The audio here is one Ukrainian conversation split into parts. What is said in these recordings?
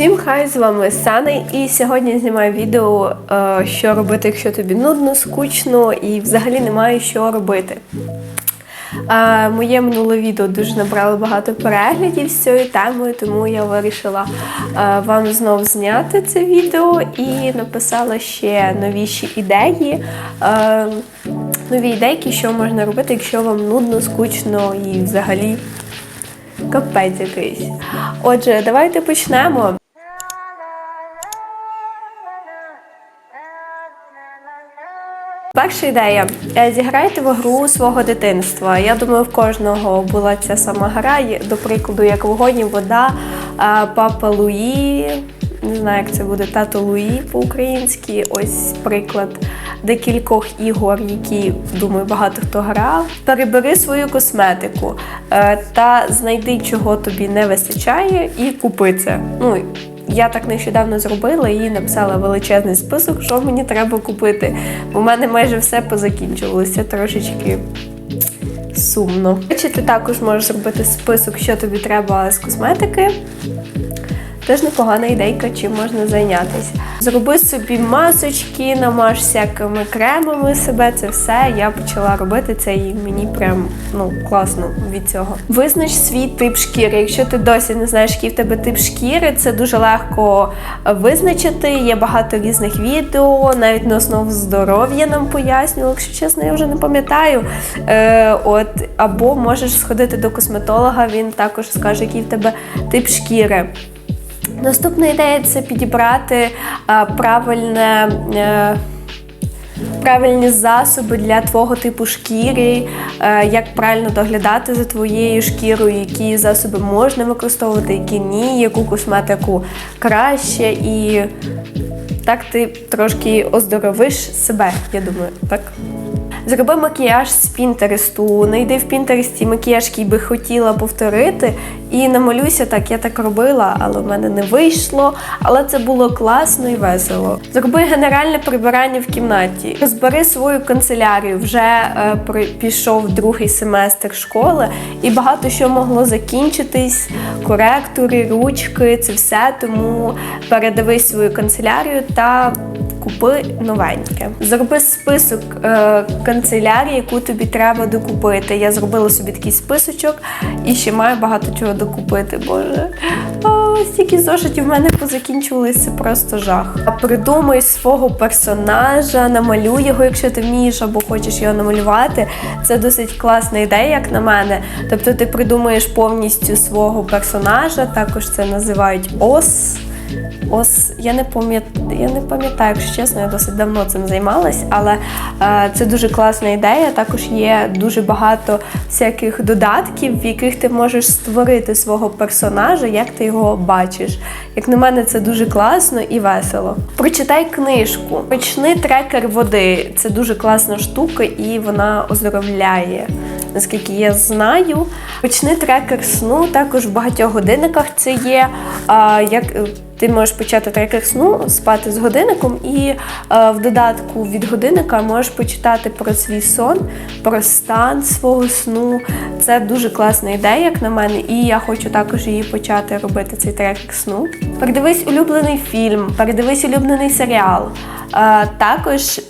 Усім хай з вами Сана, і сьогодні знімаю відео, е, що робити, якщо тобі нудно, скучно і взагалі немає що робити. Е, Моє минуле відео дуже набрало багато переглядів з цією темою, тому я вирішила е, вам знов зняти це відео і написала ще новіші ідеї. Нові ідейки, що можна робити, якщо вам нудно, скучно і взагалі капець якийсь. Отже, давайте почнемо. Перша ідея. Е, Зіграйте в гру свого дитинства. Я думаю, в кожного була ця сама гра. До прикладу, як вогонь, вода, папа Луї. Не знаю, як це буде тато Луї по-українськи. Ось приклад декількох ігор, які, думаю, багато хто грав. Перебери свою косметику е, та знайди, чого тобі не вистачає, і купи це. Ну, я так нещодавно зробила і написала величезний список, що мені треба купити. У мене майже все позакінчувалося трошечки. Сумно. Чи ти також можеш зробити список, що тобі треба з косметики. Теж непогана ідейка, чим можна зайнятися. Зроби собі масочки, намаж всякими кремами себе. Це все я почала робити це, і мені прям ну класно від цього. Визнач свій тип шкіри. Якщо ти досі не знаєш, який в тебе тип шкіри, це дуже легко визначити. Є багато різних відео, навіть на основу здоров'я нам пояснювали. Якщо чесно, я вже не пам'ятаю. Е, от або можеш сходити до косметолога, він також скаже, який в тебе тип шкіри. Наступна ідея це підібрати правильне. е, Правильні засоби для твого типу шкіри, е, як правильно доглядати за твоєю шкірою, які засоби можна використовувати, які ні, яку косметику краще, і так ти трошки оздоровиш себе, я думаю, так? Зроби макіяж з Пінтересту, знайди в Пінтересті макіяж, який би хотіла повторити, і намалюйся так, я так робила, але в мене не вийшло. Але це було класно і весело. Зроби генеральне прибирання в кімнаті. Розбери свою канцелярію. Вже е, пішов другий семестр школи, і багато що могло закінчитись. Коректори, ручки, це все. Тому передивись свою канцелярію та Купи новеньке. Зроби список е, канцелярії, яку тобі треба докупити. Я зробила собі такий списочок і ще маю багато чого докупити. Боже, О, стільки зошитів в мене позакінчувалися, просто жах. А Придумай свого персонажа, намалюй його, якщо ти вмієш або хочеш його намалювати. Це досить класна ідея, як на мене. Тобто ти придумаєш повністю свого персонажа, також це називають ос. Ось я не пам'ятаю, я не пам'ятаю, якщо чесно, я досить давно цим займалась, але е, це дуже класна ідея. Також є дуже багато всяких додатків, в яких ти можеш створити свого персонажа, як ти його бачиш. Як на мене, це дуже класно і весело. Прочитай книжку, почни трекер води. Це дуже класна штука, і вона оздоровляє. Наскільки я знаю, почни трекер сну. Також в багатьох годинниках це є. А, як е, ти можеш почати трекер сну, спати з годинником, і е, в додатку від годинника можеш почитати про свій сон, про стан свого сну. Це дуже класна ідея, як на мене, і я хочу також її почати робити цей трекер сну. Передивись улюблений фільм, передивись улюблений серіал. Е, також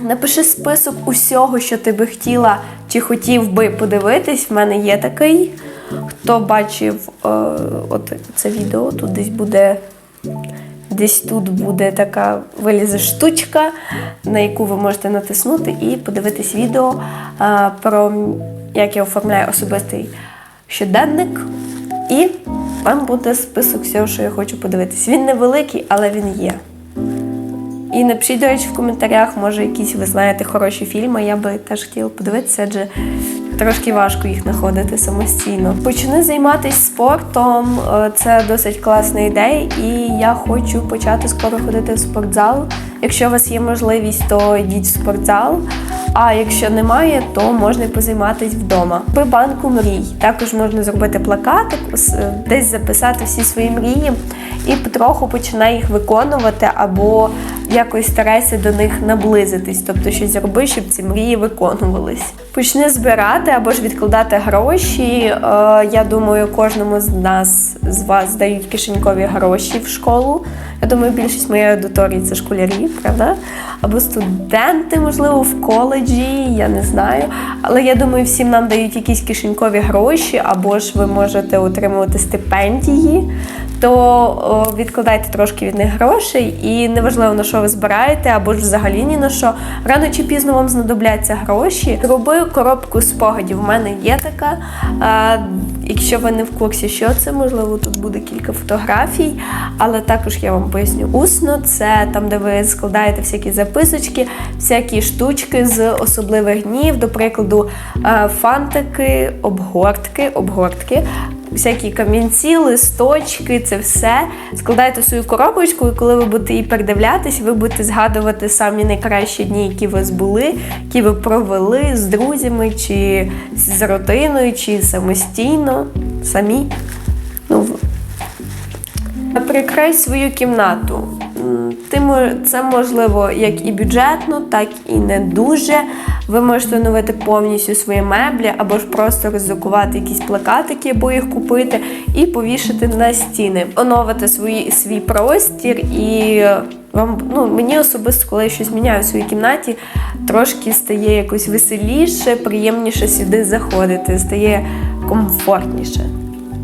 Напиши список усього, що ти би хотіла чи хотів би подивитись. В мене є такий. Хто бачив е, от це відео, тут десь буде. Десь тут буде така вилізе штучка, на яку ви можете натиснути і подивитись відео е, про як я оформляю особистий щоденник. І вам буде список всього, що я хочу подивитись. Він невеликий, але він є. І напишіть, до речі, в коментарях, може, якісь ви знаєте хороші фільми. Я би теж хотіла подивитися, адже трошки важко їх знаходити самостійно. Почни займатися спортом, е, це досить класна ідея, і я хочу почати скоро ходити в спортзал. Якщо у вас є можливість, то йдіть в спортзал. А якщо немає, то можна позайматися вдома. При банку мрій також можна зробити плакатик, десь записати всі свої мрії і потроху починай їх виконувати. Або якось старайся до них наблизитись, тобто щось зроби, щоб ці мрії виконувались. Почни збирати або ж відкладати гроші. Е, я думаю, кожному з нас з вас дають кишенькові гроші в школу. Я думаю, більшість моєї аудиторії це школярі, правда? Або студенти, можливо, в коледжі, я не знаю. Але я думаю, всім нам дають якісь кишенькові гроші, або ж ви можете отримувати стипендії. То відкладайте трошки від них грошей, і неважливо на що ви збираєте, або ж взагалі ні на що. Рано чи пізно вам знадобляться гроші. Роби коробку спогадів. У мене є така. Якщо ви не в курсі, що це, можливо, тут буде кілька фотографій, але також я вам поясню усно. Це там, де ви складаєте всякі записочки, всякі штучки з особливих днів, до прикладу, фантики, обгортки, обгортки. Всякі камінці, листочки, це все. Складайте в свою коробочку, і коли ви будете її передивлятись, ви будете згадувати самі найкращі дні, які у вас були, які ви провели з друзями, чи з родиною, чи самостійно, самі. Ну, Прикрай свою кімнату. М, Ти мо- це можливо як і бюджетно, так і не дуже. Ви можете оновити повністю свої меблі, або ж просто ризикувати якісь плакатики, або їх купити і повішати на стіни, оновити свої, свій простір і. Вам ну мені особисто, коли я щось міняю в своїй кімнаті, трошки стає якось веселіше, приємніше сюди заходити, стає комфортніше.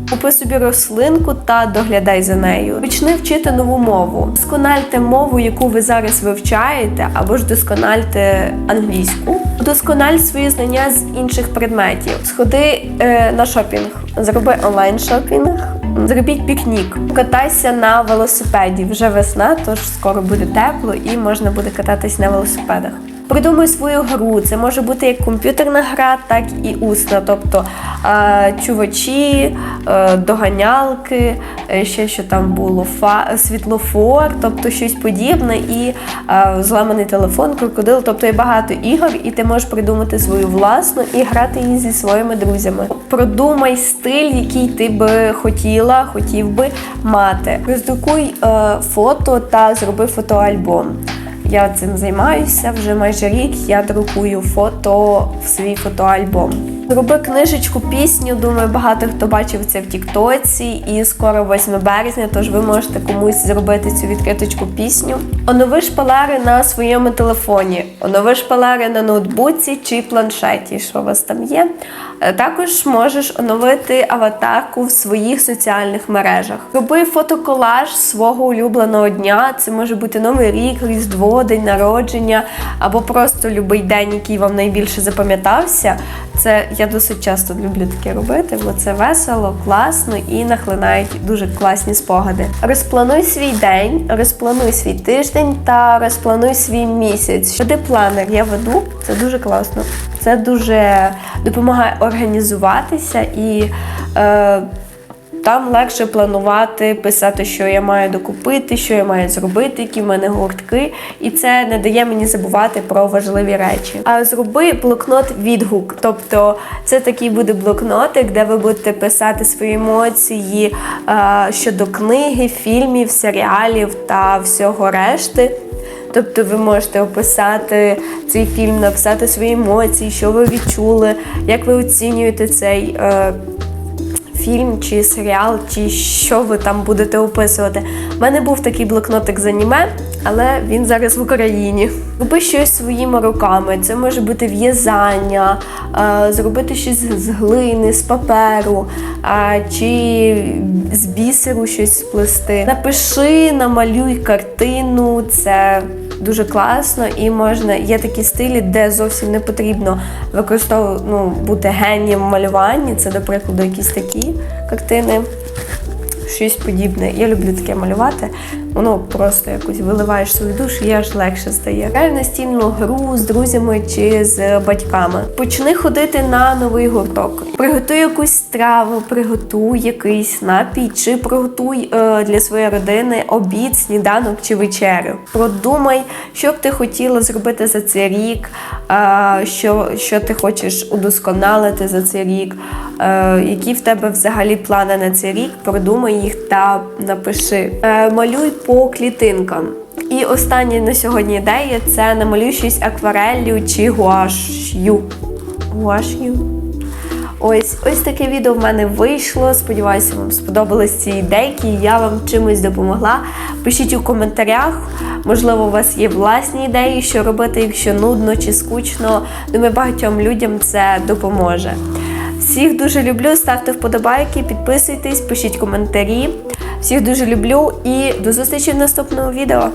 Купи собі рослинку та доглядай за нею. Почни вчити нову мову. Доскональте мову, яку ви зараз вивчаєте, або ж доскональте англійську. Доскональ свої знання з інших предметів. Сходи е, на шопінг, зроби онлайн шопінг. Зробіть пікнік, катайся на велосипеді. Вже весна, тож скоро буде тепло і можна буде кататись на велосипедах. Придумай свою гру. Це може бути як комп'ютерна гра, так і усна. Тобто чувачі, е, доганялки, е, ще що там було, фа, світлофор, тобто щось подібне, і зламаний телефон, крокодил. Тобто є багато ігор, і ти можеш придумати свою власну і грати її зі своїми друзями. Продумай стиль, який ти би хотіла, хотів би мати. Роздрукуй е, фото та зроби фотоальбом. Я цим займаюся вже майже рік. Я друкую фото в свій фотоальбом. Зроби книжечку, пісню. Думаю, багато хто бачив це в Тіктоці, і скоро 8 березня, тож ви можете комусь зробити цю відкриточку пісню. Онови шпалери на своєму телефоні, онови шпалери на ноутбуці чи планшеті, що у вас там є. Е, Також можеш оновити аватарку в своїх соціальних мережах. Роби фотоколаж свого улюбленого дня. Це може бути новий рік, різдво, день народження або просто будь-який день, який вам найбільше запам'ятався. Це я досить часто люблю таке робити, бо це весело, класно і нахлинають дуже класні спогади. Розплануй свій день, розплануй свій тиждень та розплануй свій місяць. Веди планер, я веду, це дуже класно. Це дуже допомагає організуватися і. Е, там легше планувати, писати, що я маю докупити, що я маю зробити, які в мене гуртки, і це не дає мені забувати про важливі речі. А зроби блокнот відгук. Тобто це такий буде блокнотик, де ви будете писати свої емоції е, щодо книги, фільмів, серіалів та всього решти. Тобто ви можете описати цей фільм, написати свої емоції, що ви відчули, як ви оцінюєте цей. Е, фільм чи серіал, чи що ви там будете описувати. У мене був такий блокнотик з аніме, але він зараз в Україні. Роби щось своїми руками. Це може бути в'язання, е, зробити щось з глини, з паперу, е, чи з бісеру щось сплести. Напиши, намалюй картину. Це дуже класно і можна. Є такі стилі, де зовсім не потрібно використовувати ну, бути генієм в малюванні. Це, до прикладу, якісь такі картини. Щось подібне. Я люблю таке малювати. Воно просто якось виливаєш свою душу і аж легше стає. Грай в настільну гру з друзями чи з батьками. Почни ходити на новий гурток. Приготуй якусь страву, приготуй якийсь напій, чи приготуй е, для своєї родини обід, сніданок чи вечерю. Продумай, що б ти хотіла зробити за цей рік, е, що, що ти хочеш удосконалити за цей рік, які в тебе взагалі плани на цей рік. Продумай їх та напиши. Е, малюй по клітинкам. І остання на сьогодні ідея це намалюй щось аквареллю чи гуаш'ю. Гуаш'ю. Ось ось таке відео в мене вийшло. Сподіваюся, вам сподобались ці ідейки. Я вам чимось допомогла. Пишіть у коментарях. Можливо, у вас є власні ідеї, що робити, якщо нудно чи скучно. Думаю, багатьом людям це допоможе. Всіх дуже люблю. Ставте вподобайки, підписуйтесь, пишіть коментарі. Всіх дуже люблю і до зустрічі в наступному відео.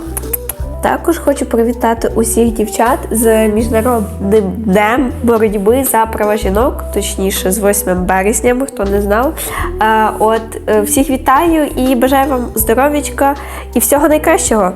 Також хочу привітати усіх дівчат з міжнародним днем боротьби за права жінок, точніше, з 8 березня, хто не знав. Е, От е, всіх вітаю і бажаю вам здоров'ячка і всього найкращого.